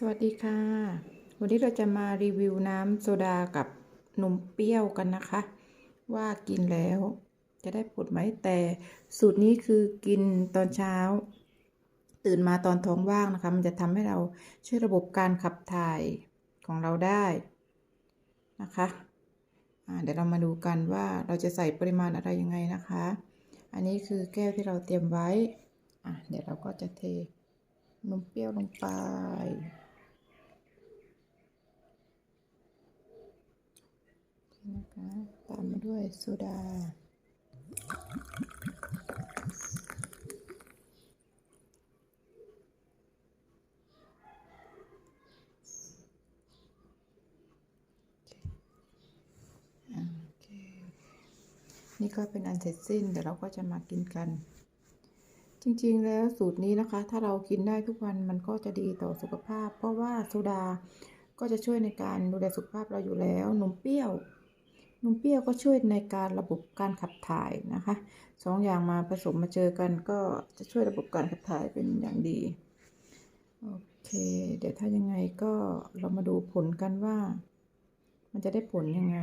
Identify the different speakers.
Speaker 1: สวัสดีค่ะ วันนี้เราจะมารีวิวน้ำโซดากับนมเปรี้ยวกันนะคะ ว่ากินแล้วจะได้ผลไหมแต่สูตรนี้คือกินตอนเช้า ตื่นมาตอนท้องว่างนะคะ มันจะทำให้เราช่วยระบบการขับถ่ายของเราได้นะคะเดี๋ยวเรามาดูกันว่าเราจะใส่ปริมาณอะไรยังไงนะคะ อันนี้คือแก้วที่เราเตรียมไว้เดี๋ยวเราก็จะเทนมเปรี้ยวลงไป นะคะตามมาด้วยโซดา นี่ก็เป็นอันเสร็จสิ้น เดี๋ยวเราก็จะมากินกัน จริงๆแล้วสูตรนี้นะคะ ถ้าเรากินได้ทุกวันมันก็จะดีต่อสุขภาพ เพราะว่าโซดาก็จะช่วยในการดูแลสุขภาพเราอยู่แล้วนมเปรี้ยว นมเปรี้ยวก็ช่วยในการระบบการขับถ่ายนะคะสองอย่างมาผสมมาเจอกันก็จะช่วยระบบการขับถ่ายเป็นอย่างดี โอเค เดี๋ยวถ้ายังไงก็เรามาดูผลกันว่า มันจะได้ผลยังไง